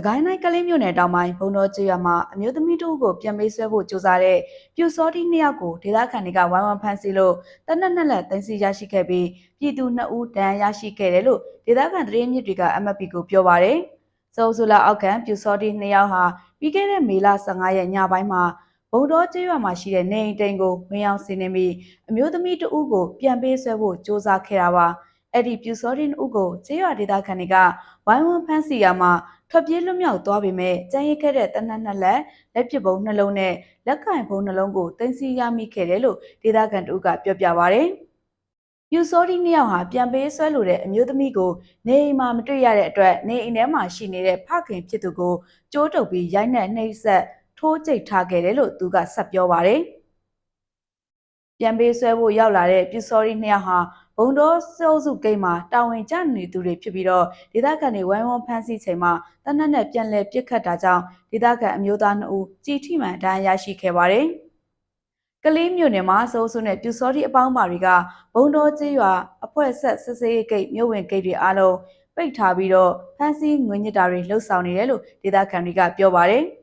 စကိုင်းတိုင်းကလေးမြို့နယ်တောင်ပိုင်းဘုံတော်ကျေးရွာမှာအမျိုးသမီးတို့ကိုပြန်ပေးဆွဲဖို့ကြိုးစားတဲ့ပြူစောတိနှစ်ယောက်ကိုဒေသခံတွေကဝိုင်းဝန်းဖမ်းဆီးလို့တနက်နက်လက်တင်စီရရှိခဲ့ပြီးပြည်သူနှစ်ဦးဒဏ်ရာရရှိခဲ့တယ်လို့ဒေသခံသတင်းမြစ်တွေက MFP ကိုပြောပါရယ်။စောစုလာအောက်ခံပြူစောတိနှစ်ယောက်ဟာပြီးခဲ့တဲ့မေလ15ရက်ညပိုင်းမှာဘုံတော်ကျေးရွာမှာရှိတဲ့နေအိမ်တိန်ကိုဝင်ရောက်စီးနှင်းပြီးအမျိုးသမီးတဦးကိုပြန်ပေးဆွဲဖို့ကြိုးစားခဲ့တာပါ။ အဲ့ဒီပြူစောတိနှစ်ဦးကိုကျေးရွာဒေသခံတွေကဝိုင်းဝန်းဖမ်းဆီးရမှာထွက်ပြေးလွတ်မြောက်သွားပေမဲ့ကျန်းရစ်ခဲ့တဲ့တနက်နှစ်လက်လက်ပစ်ပုံးနှလုံးနဲ့လက်ကင်ပုံးနှလုံးကိုတင်စီရမိခဲ့တယ်လို့ဒေသခံတို့ကပြောပြပါဗျ။ယူစောဒီနှစ်ယောက်ဟာပြန်ပေးဆွဲလိုတဲ့အမျိုးသမီးကိုနေအိမ်မှာမတွေ့ရတဲ့အတွက်နေအိမ်ထဲမှာရှိနေတဲ့ဖခင်ဖြစ်သူကိုကြိုးတုပ်ပြီးရိုက်နှက်နှိပ်စက်ထိုးကျိတ်ထားခဲ့တယ်လို့သူကဆက်ပြောပါဗျ။ပြန်ပေးဆွဲဖို့ရောက်လာတဲ့ပြူစောဒီနှစ်ယောက်ဟာ ဘုံတော်စိုးစုကိန်းမှာတာဝန်ကျနေသူတွေဖြစ်ပြီးတော့ဒေသခံတွေဝိုင်းဝန်းဖမ်းဆီးချိန်မှာတနက်နဲ့ပြန်လည်ပစ်ခတ်တာကြောင့်ဒေသခံအမျိုးသား2ဦးကြည်ထိမှန်ဒဏ်ရာရရှိခဲ့ပါတယ်။ကလေးမြို့နယ်မှာစိုးစုနဲ့ပြူစောတိအပေါင်းပါတွေကဘုံတော်ကျေးရွာအဖွဲ့ဆက်စစ်စေးဂိတ်မြို့ဝင်ဂိတ်တွေအားလုံးပိတ်ထားပြီးတော့ဖမ်းဆီးငွေညစ်တာတွေလှုပ်ဆောင်နေတယ်လို့ဒေသခံတွေကပြောပါတယ်။